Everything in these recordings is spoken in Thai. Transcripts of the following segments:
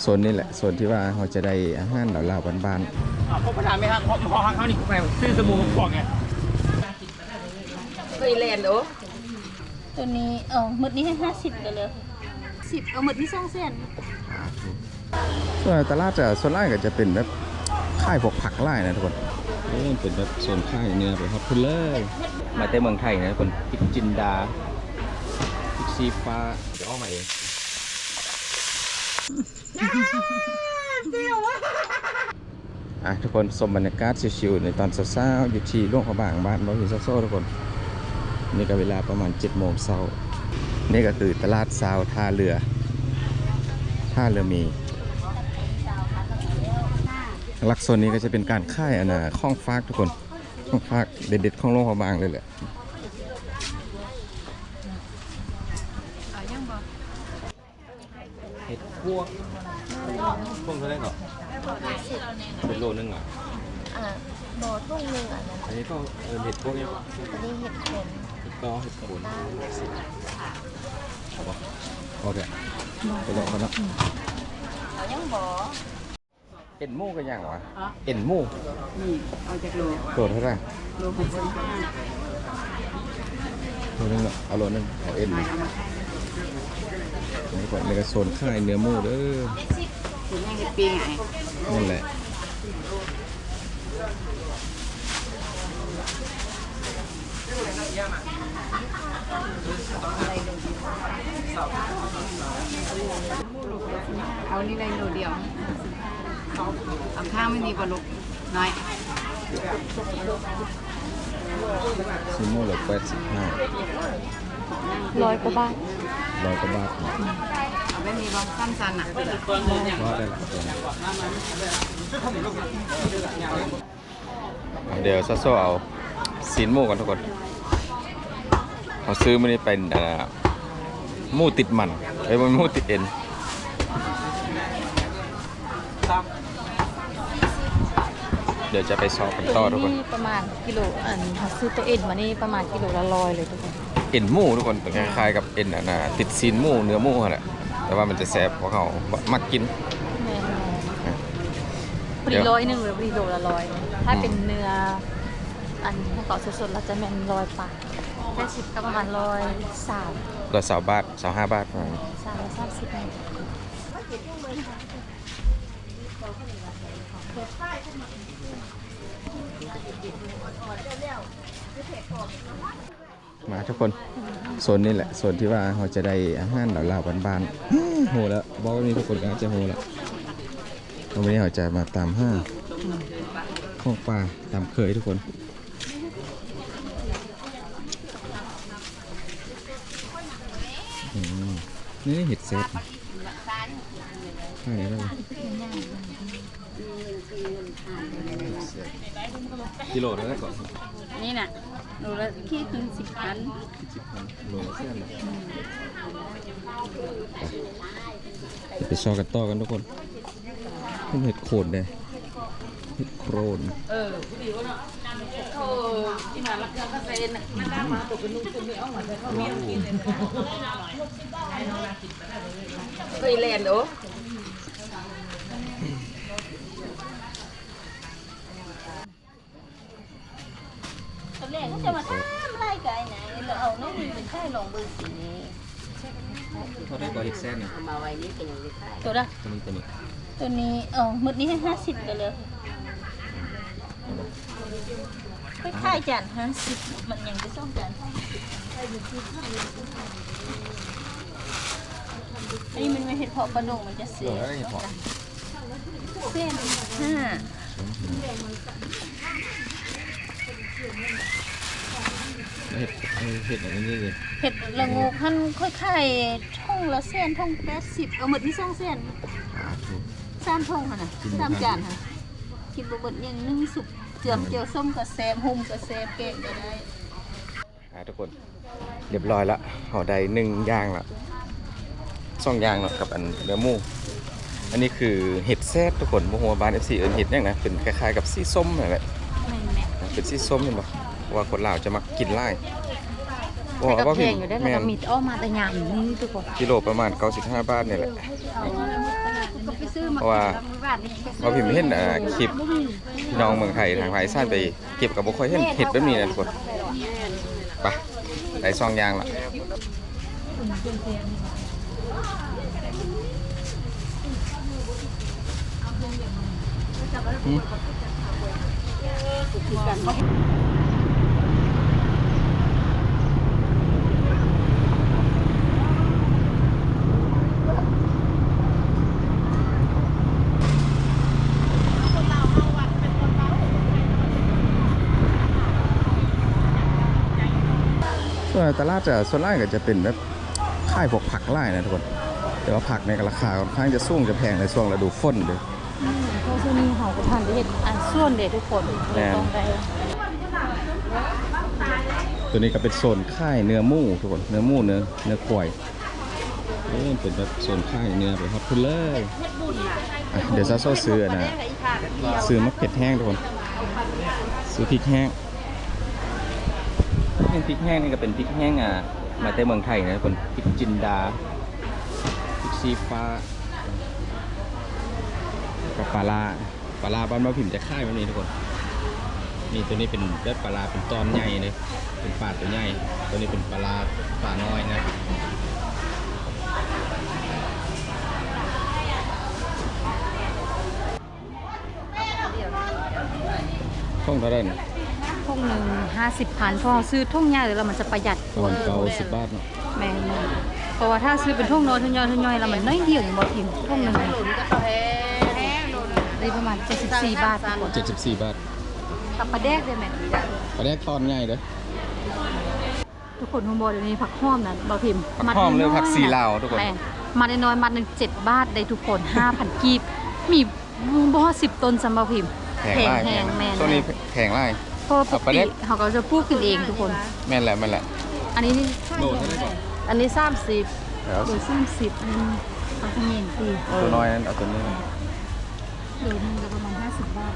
โซนนี้แหละโซนที่ว่าเราจะได้อาหารเหล่าๆบ้านอ่าพบประธานไหมครับพอพอทางเขานี่ไปซื้อสมูพวกไงเคยแลนด์โอ้ตัวนี้เออหมดนี้ให้ห้าสิบกันเลยสิบเอาหมดที่สองเส้นๆส่วนตลาดจะส่วนแรกก็จะเป็นแบบค่ายพวกผักไร่นะทุกคนนี่เป็นแบบโซนค่ายเนื้อไปฮอตพุลเลอร์มาแต่เมืองไทยนะทุกคนพริกจินดาพริกซีฟ้าเดี๋ยวออกมาเอง อะทุกคนสมบรรยากาศชิวๆในตอนเช้าๆอยู่ที่โรงพยาบาลบ้านเราอยู่โซ่ทุกคน นี่ก็เวลาประมาณ7โมงเช้า นี่ก็คือตลาดซาวท่าเรือ ท่าเรือมีลักษณะนี้ก็จะเป็นการค่ายอนนาข้องฟากทุกคนข้องฟากเด็ดๆของโลกเขบางเลยแหละเอางบอกเห็ดพวก พวกเท่าไหร่เหรอเป็นโลนึงเหรออ่าบอทุ่งหนึ่งอะนะอันนี้ก็เออเห็ดพวกเนี้ยอันนี้เห็ดขมเห็ดก็เห็ดโคนเอาปะโอเคไปลองกันเนาะเอายังบอเอ็นหมูก็ยังวะเอ็นหมูนี่เอาจากโลโลเท่าไหร่โลหกสิบห้าโลนึงเหรอเอาโลนึงเอาเอ็นนี่นี่ก่อนในกระโซนค่ายเนื้อหมูเด้อ ถึงแม่เห็ดปีไงนั่นแหละเอานี่ได้โลเดียวเอาข้างไม่มีบลูกน้อยซิโม่เหลือแปดสิบห้าร้อยกว่าบาทร้อยกว่าบาทเอา ไม่มีบอลสั้นสันอะว่าได้หลายตัวเดี๋ยวซัสโซเอาซีนหมูกันทุกคนเขาซื้อมานี่เป็นอ่าหมูติดมันไอ้ยมันหมูติดเอ็นเดี๋ยวจะไปสอบกันต่อทุกคนนี่ประมาณกิโลอันเขาซื้อตัวเอ็นมานี่ประมาณกิโลละร้อยเลยทุกคน เอ็นหมูทุกคนคล้ายๆกับเอ็นอะนะติดซีนหมูเนื้อหมูนั่นแหละ แต่ว่ามันจะแซ่บเพราะเขามักกินแม่พอเดี๋ดียวร้อยหนึ่งหรือพอดีโลละร้อย ถ้าเป็นเนื้ออันของเกาะสดๆเราจะแม่นร้อยปากแค่สิบก็ประมาณร้อยสามร้อยสาวบาทสาวห้าบาทประมาณสามร้อยสามสิบเอง มาทุกคนโซนนี้แหละโซนที่ว่าเราจะได้อาหารเหล่าๆบ้านๆอื้อโหแล้วบอกว่ามีทุกคนก็อาจจะโหแล้ววันนี้เราจะมาตามห้างข้องปลาตามเคยทุกคนอืมนี่เห็ดเซตใช่แล้วกิโลเท่าไหร่ก่อนนี่น่ะ โลละขี้ถึงสิบพันสิบพันโลละเส้นเลยไปชอกันต่อกันทุกคนเพิ่งเห็ดโคนเลยเห็ดโครนเออดีวะเนาะโอ้ที่มาลักเกลือก็เซนมันได้มาตกเป็นนุ่งตัวนี้เอามาแต่เขาเมียกินเลยเคยแลนด์โอ้ตอนแรกเขา จะมาทำไรกันไหนเราเอาน้องมีเป็นแค่ลองเบอร์สีนี้เขาได้ก่อเห็ดแซ่เนี่ยมาไว้นี่เป็นอย่างนี้ค่ะตัวละตัวนี้ตัวนี้ตัวนี้เออหมดนี้ให้ห้าสิบกันเลยคล้ายๆจานห้าสิบมันยังจะส่งจานอันนี้มันไม่เห็ดเพาะปลาดงมันจะเสีโลยละเห็ดเพาะเส้นห้า เห็ดเออเห็ดอะไรนี่เลยเห็ดละโงกหั่นค่อยๆท่องละเส้นท่องแปดสิบเอาหมดที่สองเส้นอ่าถูก สามท่องค่ะนะกินบ่สามทันจานค่ะกินบะเบิดยังนึ่งสุกเจือมเจียวส้มกับแซมหุ่มกับแซมเก่งก็ได้ อ่าทุกคนเรียบร้อยละเขาได้หนึ่งอย่างละสองอย่างเนาะกับอันเนื้อหมูอันนี้คือเห็ดแซ่บทุกคนโมโหบานเอฟซีเอินเห็ดเนี่ยนะเป็นคล้ายๆกับสีส้มนั่นแหละ แม่นแม่เป็นสีส้มเห็นปะเพราะว่าคนลาวจะมักกินไล่ บอกแต่ก็ว่าแพพี่งอยู่ได้แล้วแม่ก็นมีอ้อมาแต่ยามนี่ทุกคนกิโลประมาณ 95 บาทนี่แหละ ก็ไปซื้อมาเพราะว่ามื้อบ้านนี่ว่าพิมพ์เห็นอ่าคลิปพี่น้องเมืองไทยทางภาคอีสานไปเก็บกับบ่ค่อยเห็นเห็ดแบบนี้นะทุกคนไปได้ซองยางละอืม ตลาดจะส่วนไร่ก็จะเป็นแบบค่ายพวกผักไร่นะทุกคน แต่ว่าผักในยราคาค่อนข้างจะสูงจะแพงในช่วงฤดูฝนเลยเพราะช่วงนี้เฮาก็ทันได้เฮ็ดอันส่วนเด้ทุกคนแม่นต้องได้ตัวนี้ก็เป็นโซนค่ายเนื้อหมูทุกคนเนื้อหมูเนื้อเนื้อควายเอ้ยเป็นแบบโซนค่ายเนื้อไปครับคุณเลยอะเดี๋ยวซาโซซื้ออันนะซื้อมะเขือแห้งทุกคนซื้อพริกแห้ง เป็นพริกแห้งนี่ก็เป็นพริกแห้งอะมาแต่เมืองไทยนะทุกคนพริกจินดาพริกซีฟ้ากับปลาร้าปลาร้าบ้านมาพิมพ์จะค่ายแบบนี้ทุกคนนี่ตัวนี้เป็นเลือดปลาร้าเป็นตอนใหญ่เลยเป็นปลาตัวใหญ่ตัวนี้เป็นปลาร้าปลาน้อยนะท่องเท่าไหร่ นะทุ่งหนึง50พันเพราะเราซื้อทุ่งใหญ่แล้วมันจะประหยัดประมาณเก้าสิบบาทเนาะแม่นเพราะว่าถ้าซื้อเป็นทุ่งน้อยทุ่งย่อยทุ่งย่อยแล้วมันน้อยเดียวอย่างบ่ทิมทุ่งหนึงได้ประมาณ74บาททุกคนเจ็ดสิบสี่บาทกับปลาแดกได้ไหมปลาแรกตอนใหญ่เลยทุกคนทุกบเดี๋ยวนี้ผักหอมนะบ่พิมพ์ผักหอมเลยดน้ยๆผักสีลาวทุกคนแม่มัดน้อยๆมัดหนึ่งเจ็ดบาทได้ทุกคนห้าพันกีบมีบ่สิบต้นสำหรับพิมพ์แพงไล่แพงแม่นช่วงนี้แพงไล่เพ ราะว่าปเอากปลาแดติก เขาก็จะปลูกขึ้นเองทุกคน แม่นแหละแม่นแหละอันนี้นี่โลเท่าไหร่ก่อนอันนี้สามสิบแล้วโดยสามสิบอันนี้เอาขมิ้นตีตัวน้อยนั้นเอาตัวนี้นะโดยหนึงก็ประมาณห้าสิบบาท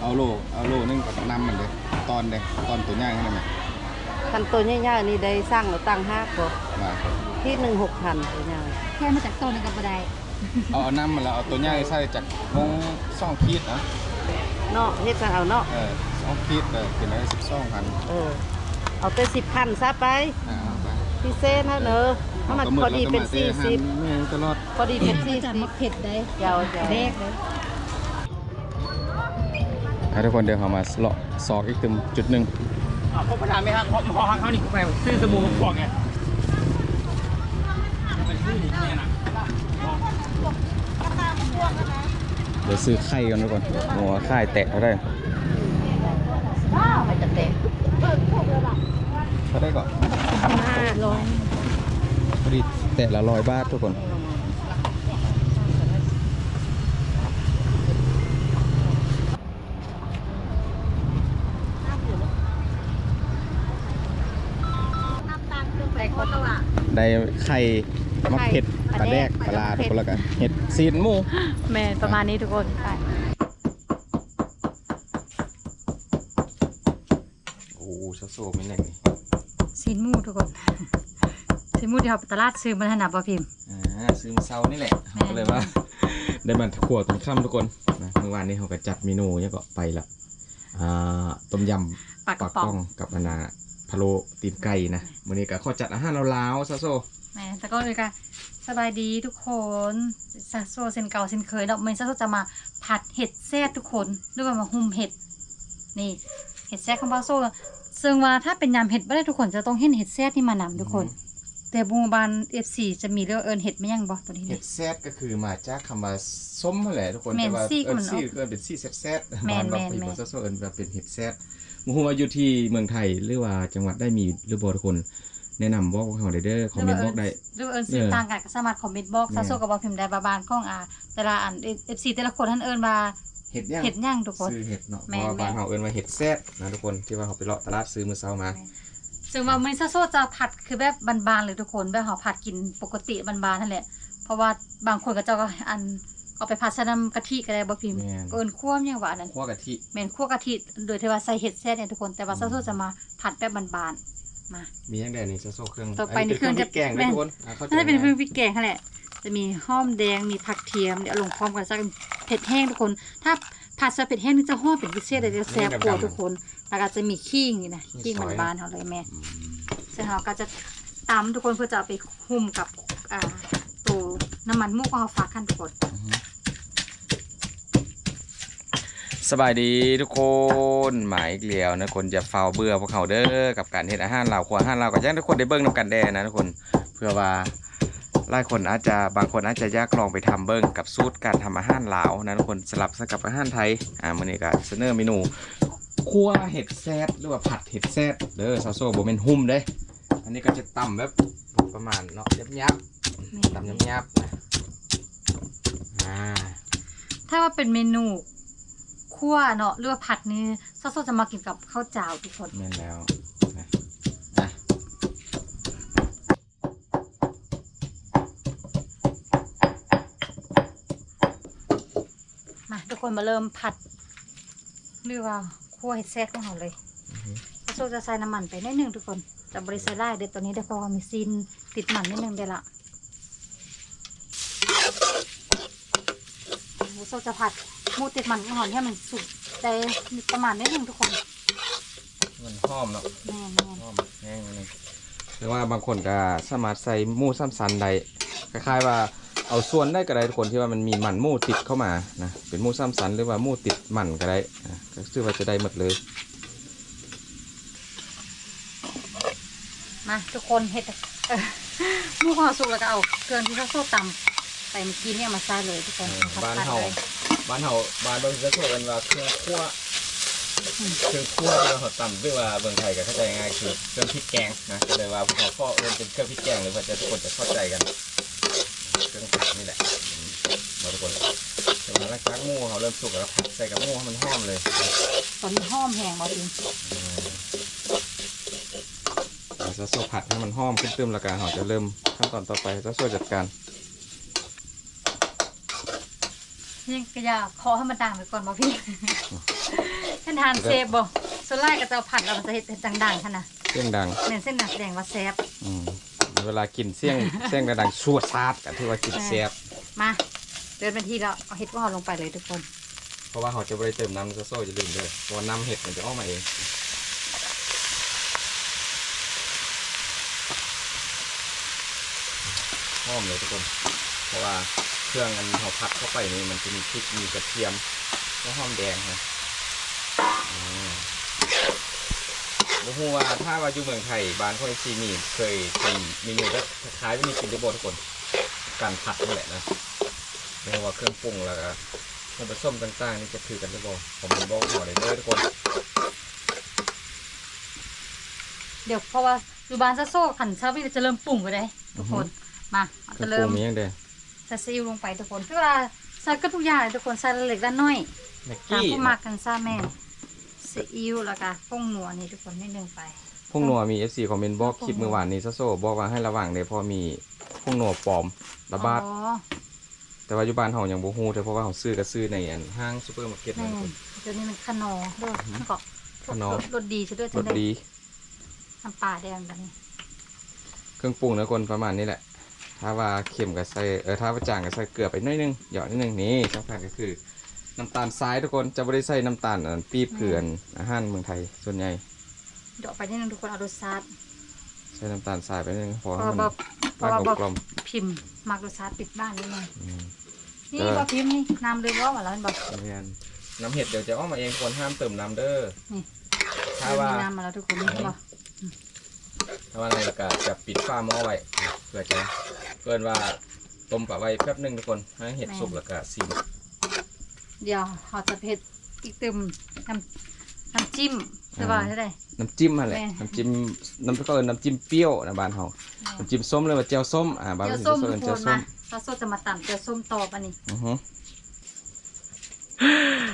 เอาโลเอาโลนึงกับน้ำมันเลยตอนเลยตอนตัวใหญ่ขนาดไหนคันตัวใหญ่ๆนี่ได้สร้างแล้วตั้งห้าก็มาที่หนึ่งหกพันตัวใหญ่แค่มาจากต้นนึงก็บ่ได้เอาเอาน้ำมาแล้วเอาตัวใหญ่ใส่จากมงสองขีดนะ เนาะเฮ็ดกันเอาเนาะเออสองขีดเออกินได้สิบสองพันเออเอาแต่สิบพันซะไปอ่าเอาไปพิเศษเท่าเนอะถ้ามันพอดีเป็นสี่สิบแม่งตลอดพอดีเป็นสี่จะสิบมาเผ็ดได้ยาวๆแดกเลยอะทุกคนเดี๋ยวเขามาเลาะซอกอีกตึมจุดหนึ่งผมประธานไม่ฮักพอฮักเขานี่ไปซื้อสบู่พวกไงเเดี๋ยวซื้อไข่กันทุกคนหัวไข่แตะเขาได้มันจะเตะเขาได้ก่อนร้อยพอดีแตะละร้อยบาททุกคนแต่คนละได้ไข่มะเผ็ดปลาแดกปลาลาทุกคนแล้วกันเห็ด ซีนหมูแม่ประมาณนี้ทุกคนไปโอ้ชะโซไม่แน่นี่ซีนหมูทุกคนซีนหมูที่เขาไปตลาดซื้อมาถนัดบ่พิมพ์ อ่าซื้อมาเซานี่แหละแม่ ก็เลยว่า ได้มาขวดตอนค่ำทุกคนนะเมื่อวานนี้เขาก็จัดเมนูเนี่ยก็ไปละอ่าต้มยำปลากประลาป๋กอล้องงกับอนนาพะโล้ตีนไก่นะวันนี้ก็ขอจัดอาหารลาวๆซะโซแหม่แต่ก็เลยค่ะ สบายดีทุกคนซาโซเซนเก่าเซนเคยเนาะเมนซาโซจะมาผัดเห็ดแซ่บทุกคนหรือว่ามาหุ่มเห็ดนี่เห็ดแซ่บของบาโซซึ่งว่าถ้าเป็นยำเห็ดไม่ได้ทุกคนจะต้องเห็นเห็ดแซ่บที่มานำทุกคน แต่บูมบานเอฟซีจะมีเรื่องเอิญเห็ดไม่ยังบอกตัวนี้เห็นี่ดแซดก็คือมาจากคำว่าส้มนั่นแหละทุกคนแม่นแต่ว่าซี่ก็เอิมันนซี่ออกก็เป็นซี่แซดแซดแม่นบ้านแม่นเราแม่นเป็นโซเอินแบบเป็นเห็ดแซดมูฮูว่าอยู่ที่เมืองไทยหรือว่าจังหวัดได้มีหรือบ่ทุกคน แนะนำบอกเขาได้เด้อคอมเมนต์บอกได้หรือว่าเอิญซื้อเออต่างกันก็สามารถคอมเมนต์บอกแม่นซาโซกับบอกพิมพ์ได้บาบานข้องอ่าแต่ละอันเอฟซีแต่ละคนท่านเอิญมาเห็ดย่างเห็ดย่างทุกคนซื้อเห็ดเนาะเพแม่นราะว่าบ้านแม่นเขาเอินว่าเห็ดแซดนะทุกคนที่ว่าเขาไปเลาะตลาดซื้อมือเช้ามาซึ่งว่ามันซาโซจะผัดคือแบบบานๆเลยทุกคนแบบเขาผัดกินปกติบานๆนั่นแหละเพราะว่าบางคนก็เจะก็อันเอาไปผัดใส่น้ำกะทิก็ได้บ่พิมพ์แม่นก็เอิญคั่วเนี่ยว่าอันนั้นคั่วกะทิแม่นคั่วกะทิโดยที่ว่าใส่เห็ดแซ่บเนี่ยทุกคนแต่ว่าซาโซจะมาผัดแบบบาน มา มียังไงนี่ซาโซเครื่องต่อไปนี่เครื่องจะพริกแกงนะทุกคนอะเข้าใจน่าจะเป็นง่ายเพื่อพริกแกงค่ะแหละ จะมีหอมแดง มีผักเทียม เดี๋ยวเอาลงพร้อมกันสักเผ็ดแห้งทุกคน ถ้าผัดซะเผ็ดแห้งนี่จะหอมเป็นพิเศษเลยจะแซ่บกว่าทุกคน แล้วก็จะมีขี้นี่นะขี้มันบานเขาเลยแม่เสร็จแล้วก็จะตำทุกคนเพื่อจะเอาไปหุ้มกับอ่าตัวน้ำมันมูกของเราฟักกันทุกคน สบายดีทุกคนหมายอีกแล้วนะคนจะเฝ้าเบื่อพวกเขาเด้อกับการเฮ็ดอาหารลาวครัวอาหารลาวก็อยังทุกคนได้เบิ่งนํกันแด่นะทุกคนเพื่อว่าหลายคนอาจจะบางคนอาจจะอยากลองไปทำเบิ่งกับสูตรการทำอาหารลาวนะทุกคนสลับกับอาหารไทยอ่ามื้อนี้ก็เสนอเมนูคั่วเห็ดแซดหรือว่าผัดเห็ดแซดเด้อซาโซบ่แม่นหุ่มเด้อันนี้ก็จะตำแบบประมาณเนาะยับๆตำยับๆนะอ่าถ้าว่าเป็นเมนู คั่วเนาะหรือว่าผัดนี่ซอสจะมากินกับข้าวเจ้าทุกคนแม่นแล้วนะอะมาทุกคนมาเริ่มผัดหรือว่าคั่วเห็ดแซ่บของเราเลยซอสจะใส่น้ำมันไปนิดนึงทุกคนจะบริใส่ได้เด็ดตัวนี้ได้เพราะว่ามีซีนติดมันนิดนึงเดี๋ยวละแล้วซอสจะผัดห มูติดมันก่อนให้มันสุกได้ประมาณนิดนึงทุกคนมันหอมเนาะแม่แม่หอมแห้งเลยหรือว่าบางคนก็สามารถใส่หมูซ้ำซันได้คล้ายๆว่าเอาส่วนได้ก็ได้ทุกคนที่ว่ามันมีมันหมูติดเข้ามานะเป็นหมูซ้ำซันหรือว่าหมูติดมันก็ได้นะก็คือว่าจะได้หมดเลยมาทุกคนเห็ดเอ่อหมูของเราสุกแล้วก็เอาเกลือที่ซอสตำไปเมื่อกี้เนี่ยมาใส่เลยทุกคนผัดบ้านผัดเฮาเลย บ้านเฮาบ้านเราจะพูดกันว่าเครื่องคั่วเครื่องคั่วที่เราตำด้วยว่าเมืองไทยก็เข้าใจง่ายคือเครื่องพริกแกงนะก็เลยว่าพวกเขาพ่อเอิ้นเป็นเครื่องพริกแกงหรือว่าจะทุกคนจะเข้าใจกันเครื่องผัดนี่แหละมาทุกคนเดี๋ยวหลังจากหมูเขาเริ่มสุกแล้วผัดใส่กับหมูให้มันหอมเลยตอนนี้หอมแห้งบ่จริงเราจะโซ่ผัดให้มันหอมขึ้นเติมแล้วกันเราจะเริ่มขั้นตอนต่อไปจะโซ่จัดการ นี่ก็อย่าเคาะให้มันดังไปก่อนบ่พี่ท่านทานเซฟบ่ส่วนแรกก็จะเอาผัดแล้วมันจะเห็ดดังๆค่ะนะเสียงดังเหมือนเส้นหนักแดงว่าแซฟอืมเวลากินเสียงเสียงดังๆชัวซาดกันที่ว่ากินแซ่บมาเดินเป็นทีแล้วเอาเห็ดของเราลงไปเลยทุกคน เพราะว่าเขาจะไม่ได้เติมน้ำจะโซ่จะลืมเลยเพราะว่าน้ำเห็ดมันจะออกมาเองหอมเลยทุกคนเพ ราะว่าเครื่องอันเขาผัดเข้าไปนี่มันจะมีพริกมีกระเทียมและหอมแดงนะอืมบ่ฮู้ว่าถ้าว่าอยู่เมืองไทยบ้านคนซีมีเคยเป็นเมนูก็คล้ายๆว่ามีกินได้บ่ทุกคนการผัดนี่แหละนะไม่ว่าเครื่องปรุงแล้วก็ส่วนผสมต่างๆนี่จะคือกันได้บ่ผมบอกขอเลยเด้อทุกคน เดี๋ยวเพราะว่าอยู่บ้านจะโซ่ขันเช้าพี่จะเริ่มปรุงไปเลยทุกคนมาเราเครื่จะองปเริ่รุมงมีอย่างเด้อ ใส่ซีอิ๊วลงไปทุกคนคือเวลาใส่ก็ทุกอย่างเลยทุกคนใส่ละเล็กละน้อยแม็กตามกี้ผู้มักกันซ่าแม่นซีอิ๊วแล้วก็ผงนัวนี่ทุกคนนิดนึงไป พวกนัวมี FC คอมเมนต์บอกคลิปเมื่อวานนี้ซะโซบอกว่าให้ระวังเด้อเพราะมีพวกนัวปลอมระบาด อ๋อแต่ว่าอยู่บ้านเฮายังบ่ฮู้เด้อเพราะว่าเฮาซื้อก็ซื้อในอันห้างซูเปอร์มาร์เก็ตแม่นั่นน เดี๋ยวนี้มันขนอด้วยแล้วก็ขนอรสรสดีซะด้วยรจังสได้ดี น้ำปลาแดงแบบนี้ เครื่องปรุงนะคนประมาณนี้แหละ ถ้าว่าเค็มก็ใส่เออถ้าว่าจางก็ใส่เกลือไปหน่อยนึงหยอดนิดนึงนี่สำคัญก็คือน้ำตาลทรายทุกคนจะไม่ได้ใส่น้ำตาลอันปี๊บเกลือนอาหารเมืองไทยส่วนใหญ่เดี๋ยวเอาไปนิดนึงทุกคนเอารสชาติใส่น้ำตาลทรายไปนิดนึงพอเพให้ราะมันว่าเพราะว่ารบสอกกลมพิมพ์มักรสชาติปิดบ้านนี่ไงๆอืมนี่เออบอกพิมพ์นี่น้ำเลยว่ามาแล้วมันบอกเรียนน้ำเห็ดเดี๋ยวจะออกมาเองคนห้ามเติมน้ำเด้อนี่ถ้าเริ่มว่ามีน้ำมาแล้วทุกคนนี่บอกถ้าว่าอะไรก็จะปิดฝ้าหม้อไว้เพื่อจะ เกินว่าต้มปะไว้แป๊บหนึงทุกคนให้เห็ดสุกแล้วก็ซีมเดี๋ยวเราจะเผ็ดอีกตึมน้ำน้ำจิ้มหรือว่าเท่าไหร่น้ำจิ้มมาแหละแม่น้ำจิ้มน้ำก็เอินน้ำจิ้มเปรี้ยวนะบ้านเฮาน้ำจิ้มส้มเลยว่าเจียวส้มอ่าบ้านเจียวเราส้มจะทุเอิกนคเจียวนส้มามเราส้มจะมาตำเจียวส้มตอบอันนี้อือฮึ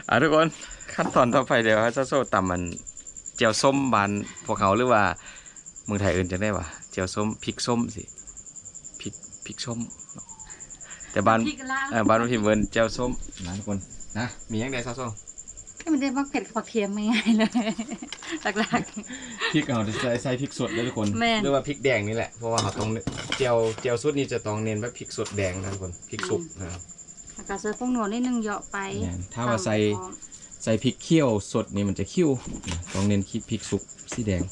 อะทุกคนขั้นตอนต่อไปเดี๋ยวเจ้าโซ่ตำมันเจียวส้มบานพวกเขาหรือว่าเมืองไทยเอินจะได้ว่าเจียวส้มพริกส้มสิพ ริกพริกส้มแต่บ้านพริกละเออบ้านพิมพ์เวิร์นเจียวส้มนะทุกคนนะมีอย่างใดเจ้าโซ่ก็มันได้มักเผ็ดกับผักเทียมไม่ง่ายเลยหลัก พริกเอาใส่ใส่พริกสดเลยทุกคนแม่น หรือว่าพริกแดงนี่แหละเพราะว่าเขาต้องเจียวเจียวสุดนี่จะต้องเน้นว่าพริกสดแดงนะทุกคนพริกสุกนะครับๆแล้วก็ใส่พวกหนวดนิดนึงเหยาะไปแม่นถ้าว่าใส่ใส่พริกเคี่ยวสดนี่มันจะเคี่ยวต้องเน้นพริกสุกสีแดง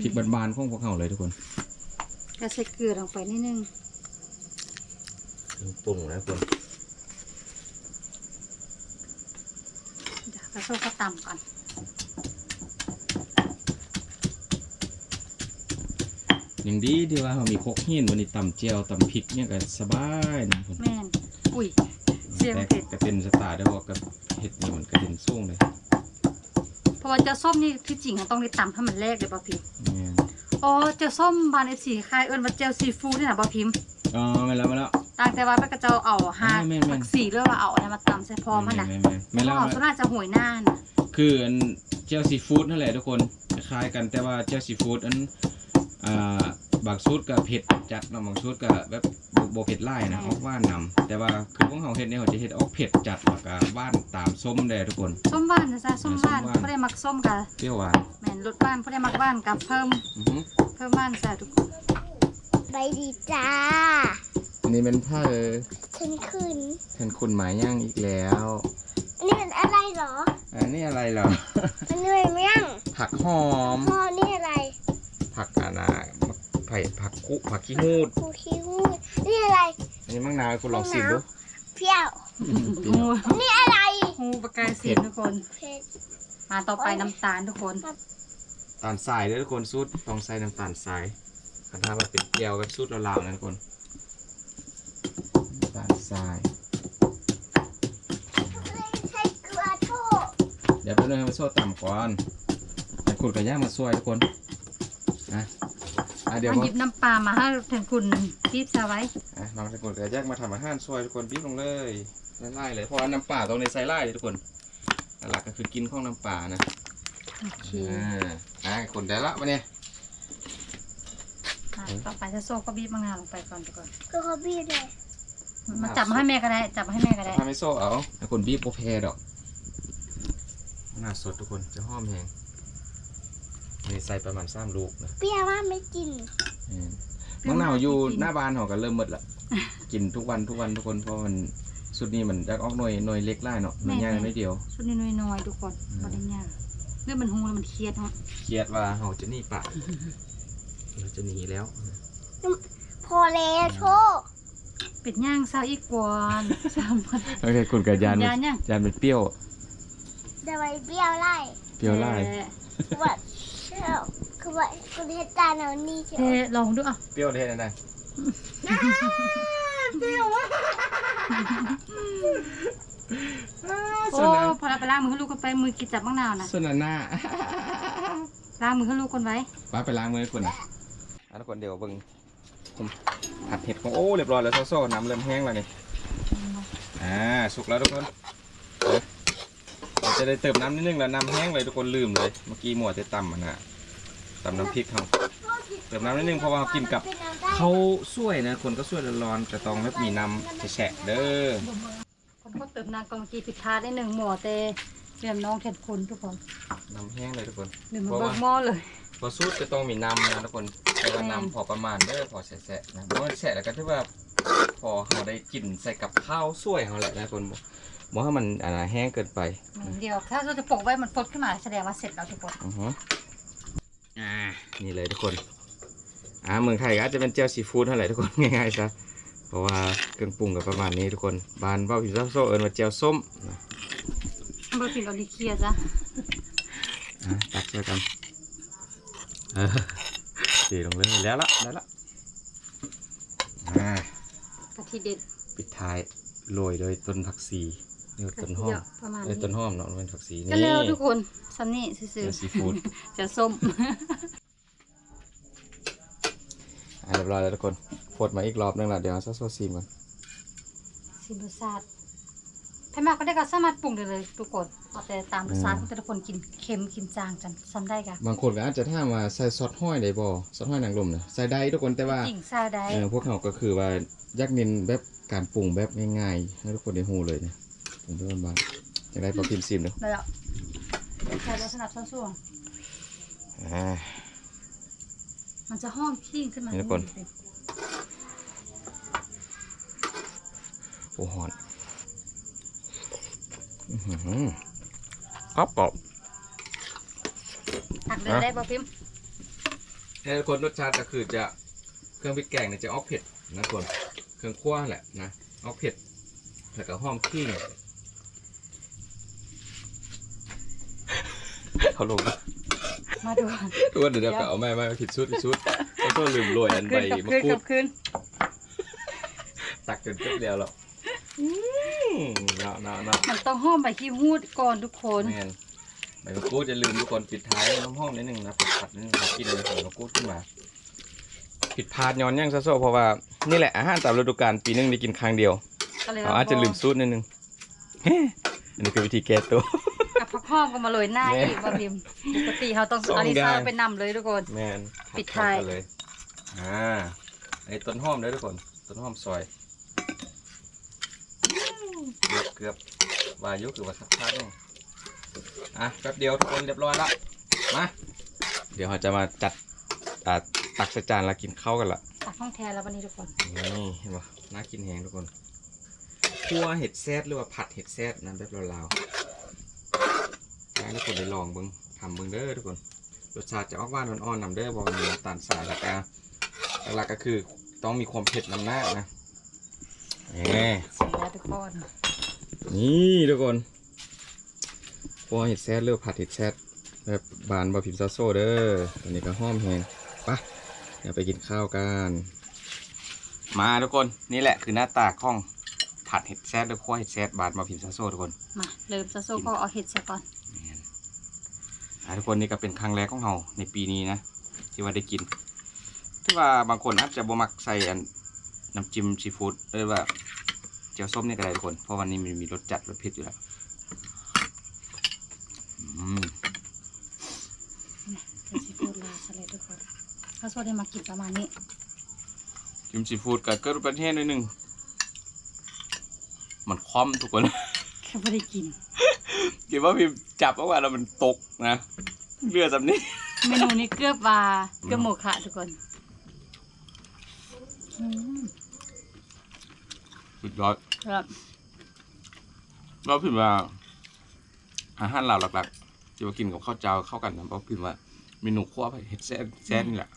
พริกบานๆของพวกเขาเลยทุกคน ก็ใส่เกลือลงไปนิดนึง ปรุงนะทุกคนเดี๋ยวกระโซ่ก็ตำก่อนอย่างดีที่ว่าเขามีโคกหินวันนี้ตำเจียวตำพริกเนี่ยก็สบายนะทุกคนแม่นอุ้ยเสียงแต่เผ็ดกระเด็นสตาร์ได้บอกกับเห็ดนี่มันกระเด็นสูงเลยเพราะว่าเจ้าส้มนี่ที่จริงอะต้องได้ตำให้มันแรกเลยบ่พิมพ์แม่นอ๋อเจ้าส้มบานเอฟซีคล้ายเอิ้นว่าเจ้าซีฟู้ดนี่นะบ่พิมพ์อ๋อมาแล้วมาแล้ว ต่างแต่ว่าพระกระเจ้าเอาหาแม่นๆ ผักสีหรือว่าเอาอะไรมาตำใส่พร้อมมันนะแม่นแม่นเพแม่นแม่นราะแล้วว่าส่วนมากจะหวยหน้านะคืออันเจียวซีฟู้ดนั่นแหละทุกคนคล้ายกันแต่ว่าเจียวซีฟู้ดอันอ่าบางสูตรก็เผ็ดจัดเนาะบางสูตรก็แบบบ่บ่เผ็ดไล่นะออกหว่านนำแต่ว่าคือพวกเขาเฮ็ดเนี่ยเขาจะเฮ็ดออกเผ็ดจัดแล้วก็หว่านตามส้มได้ทุกคน ส้มบ้านนะจ๊ะส้มบ้านส้มบ้าน ผู้ได้มักส้มกับเปรี้ยวหวานแม่นรสบ้านผู้ได้มักบ้านกับเพิ่ม อือหือเพิ่มบ้านจ้ะทุกคน ไปดีจ้าอันนี้เป็นผ้าฉันคืนแทนคุณหมายย่างอีกแล้ว อันนี้เป็นอะไรเหรอ อันนี้อะไรเหรออันนี้เป็นเมี่ยงผักหอม พ่อนี่อะไรผักอานาไผ่ผักกุผักขี้หูดคูคิวนี่อะไร อันนี้มังนาวคุณลองชิมดูเปรี้ยวหูนี่อะไรหูประกายสีทุกคน เผ็ดมาต่อไปน้ำตาลทุกคน ตาลทรายเด้วยทุกคนสูตรต้องใส่น้ำตาลทราย คันถ้าว่าเป็นเกี๊ยวกับสูตรลาวๆนะทุกคนน้ำตาลทรายใช้เกลือโทษเดี๋ยวไปเลยมาโซ่ต่ำก่อนแต่คุณกับย่างมาช่วยทุกคนนะอะเดี๋ยวเอาหยิบน้ำปลามาให้ถึงคุณปี๊บซะไว้อะน้องตะกุนกับย่างมาทำอาหารช่วยทุกคนบีบลงเลยไล่ๆเลยเพราะว่าน้ำปลาตรงในใส่ไล่เลยทุกคนหลักก็คือกินข้องน้ำปลานะโอเคอ่าอะคนได้ละวันนี้ อะต่อไปจะโซ่ก็บีบมะนาวลงไปก่อนทุกคนก็เขาบีบเลยมาจับมาให้แม่ก็ได้ จับมาให้แม่ก็ได้ถ้าไม่โซ่เอาแต่คนบีบโปแพดอกน่าสดทุกคนจะหอมแหงนี่ใส่ประมาณสามลูกนะเปรี้ยวมากไม่กินอืมมะนาวอยู่หน้าบ้านเขาก็เริ่มหมดละกินทุกวันทุกวันทุกคนเพราะมันสุดนี้มันจะออกหน่วยหน่วยเล็กไล่เนาะหน่วยใหญ่ไม่เดียวชุดนี้น้อยๆทุกคนบ่ได้ยากเรื่องมันหูแล้วมันเครียดเนาะเครียดว่าเขาจะหนีป่า เราจะหนีแล้ว พอแล้วโทษเป็ดย่างซาอีกก่อนสามคน โอเคคุณกับยานยานยัง ยานเป็นเปรี้ยว เดี๋ยวไปเปรี้ยวไล่เปรี้ยวไล่เอ่อคือว่าเชี่ยวคือว่าคุณเฮดจานเอานี่เชียวเทลองดูอะเปรี้ยวได้นะโอ้พอเราไปล้างมือให้ลูกกันไปมือกินจับมะนาวนะส่วนหน้าล้างมือให้ลูกคนไว้ป้าไปล้างมือให้คุณนะอะ ทุกคนเดี๋ยวเบิ่งผมผัดเห็ดของโอ้เรียบร้อยแล้วโซ่ๆน้ำเริ่มแห้งแล้วนี่อ่าสุกแล้วทุกคนเดี๋ยวเราจะได้เติมน้ำนิดนึงแล้วน้ำแห้งเลยทุกคนลืมเลย เมื่อกี้หมวดจะตำมันนะตำน้ำพริกเขาเติมน้ำนิดนึงเพราะว่ากินกับเขาวสวยนะคนก็สวยร้อนๆจะต้องแบบมีน้ำแฉะๆเด้อคนก็เติมน้ำกองกีผิดพลาดได้หนึ่งหม้อเตเรียมน้องแทนคุณทุกคนน้ำแห้งเลยทุกคนหนึ่งมาเบิกหม้อเลย พอสูตรจะต้องมีน้ำนะทุกคนแต่ว่าน้ำพอประมาณเด้อพอแฉะๆนะเพราะว่าแฉะแล้วก็ถือว่าพอเขาได้กินใส่กับข้าวสวยเขาแหละนะทุกคนบอกให้มันอ่าแห้งเกินไปเดี๋ยวถ้าเราจะปลูกไว้มันฟดขึ้นมาแสดงว่าเสร็จแล้วทุกคนอือฮึอ่านี่เลยทุกคนอ่าเมืองไทยก็อาจจะเป็นเจียวซีฟู้ดเท่าไหร่ทุกคนง่ายๆซะเพราะว่าเครื่องปรุงกับประมาณนี้ทุกคนบานเบ้าพิซซ่าโซเอิญว่าเจียวส้มนะเบอร์ฟินออริเคียจ้ะอะตักเจอกัน เออตีลงเลยแล้วละแล้วละอ่ากะทิเด็ดปิดท้ายโรยด้วยต้นผักชีเรียกว่าต้นหอเยมอะประมาณเอ้ยนี้ต้นหอมเนาะมันเป็นผักชีนี่ก็แล้วทุกคนซัมนี่ซื่เจีอยวซีฟู้ดๆจะส้มอะเรียบร้อยแล้วทุกคนฟดมาอีกรอบนึงละเดี๋ยวเอาซอสโซซีมก่อนชิมรสชาติ ถ้ามาก็ได้ก็สามารถปรุงได้เลยทุกคนเอาแต่ตามรสชาติของแต่ละคนกินเค็มกินจางกันซ้ำได้กะบางคนก็อาจจะถามว่าใส่ซอสห้อยได้บ่ซอสห้อยนางรมนะใส่ได้ทุกคนแต่ว่าจริงซาได้เออพวกเขาก็คือว่าอยากเน้นแบบการปรุงแบบง่ายๆให้ทุกคนได้ฮู้เลยนะปรุงแบบบ้านๆยังไงพอพิมพ์ซิมดูได้แล้วใช้แล้วสนับสนุนอ่ามันจะห้อมขิ้งขึ้นมานี่ทุกคนโอ้หอนอื้อหือ กรอบกรอบตักเลยได้บ่พิมพ์เนี่ยทุกคนรสชาติก็คือจะเครื่องพริกแกงเนี่ยจะออกเผ็ดนะทุกคนเครื่องคั่วแหละนะออกเผ็ดแล้วก็หอมขิ้งเขาลงนะมาดูทุกคนเดี๋ยวเดี๋ยวก็เอาไม่ไม่ผิดชุดผิดชุดเขาก็ลืมโรยอันใบขึ้นกับมะขึ้นกรูกัดบขึ้นตักจนเต็มแล้วหรอกอืม เนาะเนาะเนาะมันต้องห้อมใบขี้หูดก่อนทุกคนแมนใบมะกรูดจะลืมทุกคนปิดท้ายน้ำหอมนิดนึงนะผัดๆนิดนึงเรากินเลยใบมะกรูดขึ้นมาผิดพลาดย้อนยังซะโซเพราะว่านี่แหละอาหารตามฤดูกาลปีหนึงได้กินครั้งเดียวก็เลยเราอาจจะลืมสูตรนิดนึงเฮ้อันนี้คือวิธีแก้ตัวกับผักห้อมก็มาโรยหน้าแม่อีกบ่พิมพ์ปกติเขาต้องสองเอาลิซ่าอย่างไปนำเลยทุกคนแมนปิดท้ายผักันเลยอ่าไอ้ต้นหอมเด้อทุกคน ต้นหอมซอย เกือบเกือบวายุคือว่าสักพักหนึงอะแป๊บเดียวทุกคนเรียบร้อยละมาเดี๋ยวเราจะมาจัดอ่าตักใส่จานแล้วกินข้าวกันละตักห้องแทนแล้ววันนี้ทุกคนนี่เห็นปะน่ากินแหงทุกคนคั่วเห็ดแซดหรือว่าผัดเห็ดแซดนะแบบลาวๆให้ทุกคนได้ลองเบิ้งทำเบิ้งเด้อทุกคนรสชาติจะออกหวานอ่อนๆนำเด้อเพราะมันมีน้ำตาลทรายแล้วก็หลักๆก็คือต้องมีความเผ็ดนำหน้านะนี่เสร็จแล้วทุกคน นี่ทุกคนคั่วเห็ดแซดหรือว่าผัดเห็ดแซดแบบบานบะพิมพ์ซาโซ่เด้อตอนนี้ก็หอมแหงไปะเดี๋ยวไปกินข้าวกัน มาทุกคนนี่แหละคือหน้าตาของผัดเห็ดแซดหรือคั่วเห็ดแซดบานบะพิมพ์ซาโซ่ทุกคน มาเริ่มจะโซ่ก็เอาเห็ดใส่ก่อนอ่าทุกคนนี่ก็เป็นครั้งแรกของเราในปีนี้นะที่ว่าได้กิน ที่ว่าบางคนอาจจะบ่มักใส่อันน้ำจิ้มซีฟู้ดหรือว่า เจียวส้มนี่ก็ได้ทุกคน เพราะวันนี้มันมีรสจัดรสเผ็ดอยู่แล้วอืมใส่ซีฟู้ดลาสเลยทุกคนข้าวโซ่ได้มากินประมาณนี้จิ้มซีฟู้ดกับเกิดประเทศหนิดนึงมันคว่ำทุกคนแค่ไม่ได้กินคิดว่าพิมจับเมื่อวานแล้วมันตกนะเลือดสำนี้เมนูนี้เกือบว่าเกือบโมคะทุกคนอืมสุดยอด ครับเราพิมพ์ว่า อาหารเราวหลักๆที่ว่ากินกับข้าวเจ้าเข้ากันนะเพราะพิมพ์ว่าเมนูคั่วไปเห็ดแซ่บแซ่บนี่แหละ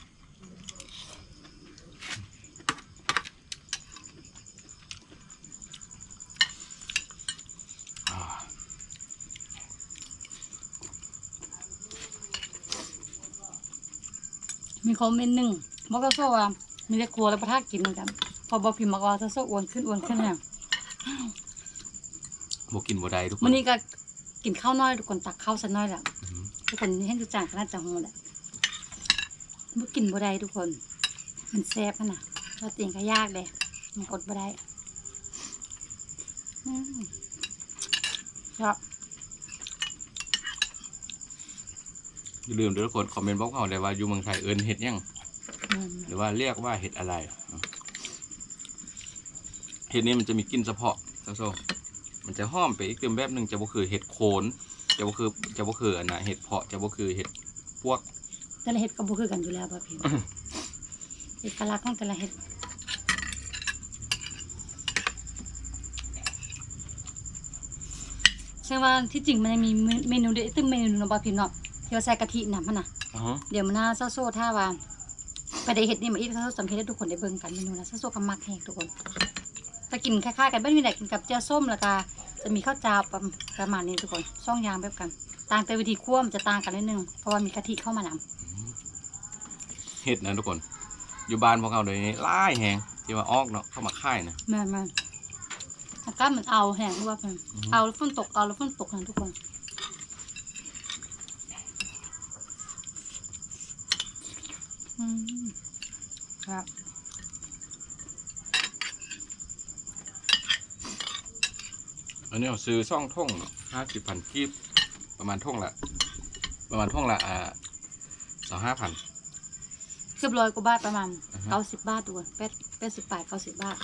อ่ามีคอมเมนต์หนึ่งบอกข้าวโซ่ว่ามีแต่ครัวแล้วประทากินเหมือนกัน พอบอกพิมพ์มาว่าข้าวโซ่อ้วนขึ้นอ้วนขึ้นเนี่ย บกินบ่ได้ทุกควันนนี้ก็กินข้าวน้อยทุกคนตักข้าวสักน้อยแหละอืมทุกคนเห็นทุกจานก็น่าจะโหแหละบ่กินบ่ได้ทุกคน มันแซ่บนะเราเตียงก็ยากเลยมันกดบ่ได้อืมครับอย่าลืมเด้อทุกคนคอมเมนต์บอกเขาเลยว่าอยู่เมืองไทยเอินเห็ดหยัง อืมหรือว่าเรียกว่าเห็ดอะไรเห็ดนี้มันจะมีกลิ่นเฉพาะเจ้าโซมันจะห้อมไปอีกเติมแบบหนึ่งจะบ่คือเห็ดโคนจะบ่คือจะบ่คืออันน่ะเห็ดเพาะจะบ่คือเห็ดพวก แต่ละเห็ดก็บ่คือกันอยู่แล้วบ่พิมพ์เอกลักษณ์ของแต่ละเห็ดใช่ว่าที่จริงมันยังมีเมนูเด็ดตึ้งเมนูหนึงเนาะบ่พิมพ์เนาะที่ว่าใส่กะทินำหั่นน่ะ อ๋อเดี๋ยวมันน่าเศร้าโซ่ถ้าว่าไปได้เห็ดนี่มาอีกเศร้าสังเกตให้ทุกคนได้เบิ่งกันเมนูนะเศร้าโซ่กับมักแหกทุกคน ถ้ากินคล้ายๆกันไม่มีแต่กินกับเจียวส้มแล้วก็จะมีข้าวจาบประประมาณนี้ทุกคนช่องยางแบบกัน ต่างแต่วิธีคั่วมันจะต่างกันนิดนึงเพราะว่ามีกะทิเข้ามานำเห็ดนะทุกคน อยู่บ้านพวกเขาเลยนี่ล่ายแหงที่ว่าออกเนาะเข้ามาค่ายนะแม่นแม่นแล้วก็มันเอาแห้งด้วยว่าเพิ่นอือฮึเอาแล้วฝนตกเอาแล้วฝนตกนะทุกคนอืมครับ อันนี้เราซื้อซ่องท่งห้าสิบพันกีบประมาณท่งละ ประมาณท่งละอ่าสองห้าพันเกือบร้อยกว่าบาทประมาณอ่าฮะเก้าสิบบาททุกคนแปดแปดสิบบาทเก้าสิบบาท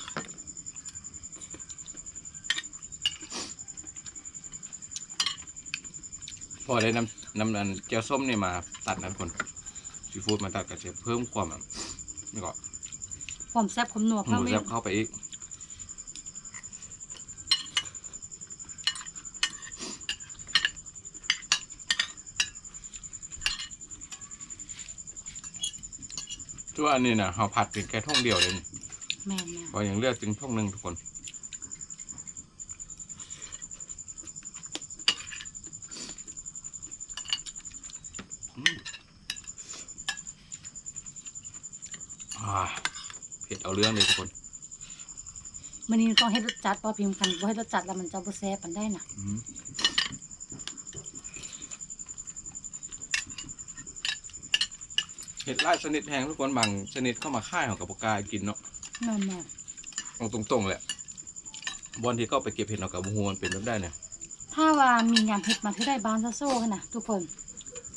พอได้น้ำน้ำอันเจียวส้มนี่มาตัดนั้นคนซีฟู้ดมาตัดก็จะเพิ่มความแบบนี่ก็ความแซ่บความนัวหเพิ่มมูอีแซ่กบเข้าไปอีก ทั่วอันนี้นะเราผัดเป็นแค่ท่องเดียวเลยนี่แม่นแม่นพออย่างเลือกจึงท่องหนึ่งทุกคนอืมอ่าเผ็ดเอาเรื่องเลยทุกคนมื้อนี้ต้องเฮ็ดรสจัดบ่พิมพ์กันบ่เฮ็ดรสจัดแล้วมันจะบ่แซ่บปานได้น่ะอืม เห็ดไล่ชนิดแห้งทุกคนบางชนิดเข้ามาค่ายของกับปกล้ากินเนาะแม่นแม่นเอาตรงๆแหละบอลที่ก็ไปเก็บเห็ดเอากับหัวมันเป็นแบบได้เนี่ยถ้าว่ามียามเฮ็ดมาที่ได้บ้านซะโซ่หั่นน่ะทุกคน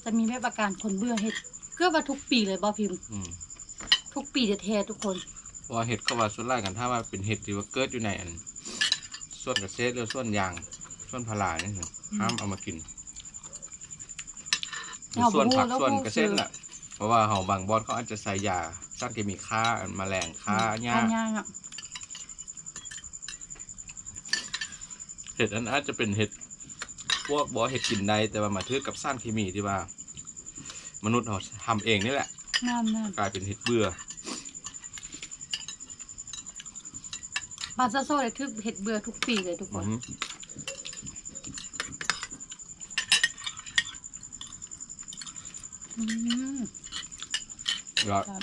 จะมีแบบอาการคนเบื่อเฮ็ดเกือบว่าทุกปีเลยบ่พิมพ์อืมทุกปีจะแท้ๆทุกคนเพราะว่าเห็ดเข้ามาส่วนไล่กันถ้าว่าเป็นเห็ดที่ว่าเกิดอยู่ในอันส่วนกระเซ็ดหรือส่วนยางส่วนพลานี่คือห้ามเอามากินหรือเอาส่วนผักแล้วส่วนพวกกระเซ็ดคือน่ะ เพราะว่าเฮาบางบอนเขาอาจจะใส่ยาสารเคมีฆ่าแมลงฆ่าหญ้าทานยากอะเห็ดอันอาจจะเป็นเห็ดพวกบอเห็ดกินได้แต่ว่ามาทึกกับสารเคมีที่ว่า มนุษย์เราทำเองนี่แหละแม่นแม่นกลายเป็นเห็ดเบื่อบ้านซะโซ่เลยทึกเฮ็ดเบื่อทุกปีเลยทุกคน อืมอืม ยอดครับ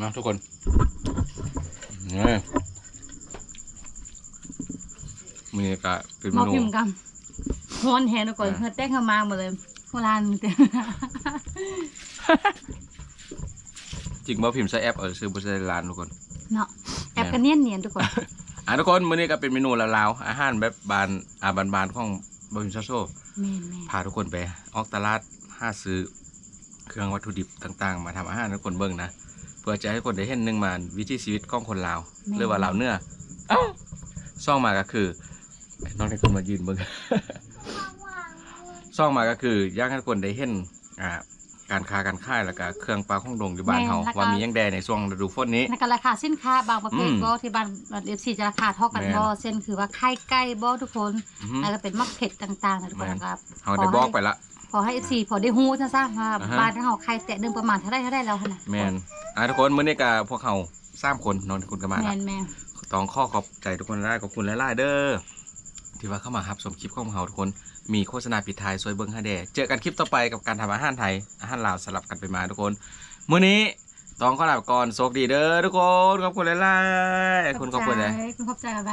มาทุกคนนี่มือก็เป็นเมบ่นูพิมพ์กันฮ้อนแฮทุกคนอ่าเฮ็ดแต่งเข้ามาหมดเลยโบราณเต็มจริงว่าพิมพ์ใช้แอปเอาซื้อบริษัทร้านทุกคนเนาะแอบกันเนียนเนียนๆทุกคนอะทุกคนมื้อนี้ก็เป็นเมนูลาวๆอาหารแบบบานอาบานๆของบะหมี่ซาโซแม่นแม่นพาทุกคนไปออกตลาดห้าซื้อ เครื่องวัตถุดิบต่างๆ มาทำอาหารให้ทุกคนเบิ่งนะเพื่อจะให้คนได้เห็นหนึ่งมาวิถีชีวิตของคนลาวหรือว่าลาวเนื้อเอ้าซ่องมาก็คือน้องให้คนมายืนเบิ่งซ่องมาก็คืออยากให้ทุกคนได้เห็นอ่าการค้าการขายแล้วก็เครื่องปลาของดงอยู่บ้านเฮาว่ามีหยังแดในช่วงฤดูฝนนี้ในการราคาสินค้าบางประเภทอืมบ่ที่บ้านเอฟซีจะราคาเท่ากันแม่นบ่เส้นคือว่าไข่ไก่บ่ทุกคนอือฮึแล้วก็เป็นมักเผ็ดต่างๆนะทุกคนแม่นนะครับเฮาได้บอกไปละ พอให้เอฟซีพอได้ฮู้ซะซะว่าอ่าฮะ บ้านเฮาไข่แตะเดิมประมาณเท่าได้เท่าได้แล้วหั่นน่ะแมนอะทุกคนมื้อนี้ก็พวกเขาสามคนนอนคุณกันมาแม่ละนแม่นต้องข้อขอบใจทุกคนได้ขอบคุณหลายๆเด้อที่ว่าเข้ามารับชมคลิปของเราทุกคนมีโฆษณาปิดท้ายซอยเบิ้งฮาแดเจอกันคลิปต่อไปกับการทำอาหารไทยอาหารลาวสลับกันไปมาทุกคนมื้อนี้ต้องขอลาไปก่อนโชคดีเด้อทุกคนขอบคุณหลายๆขอบคุณขอบคุณเลย ขอบใจขอบใจอะไร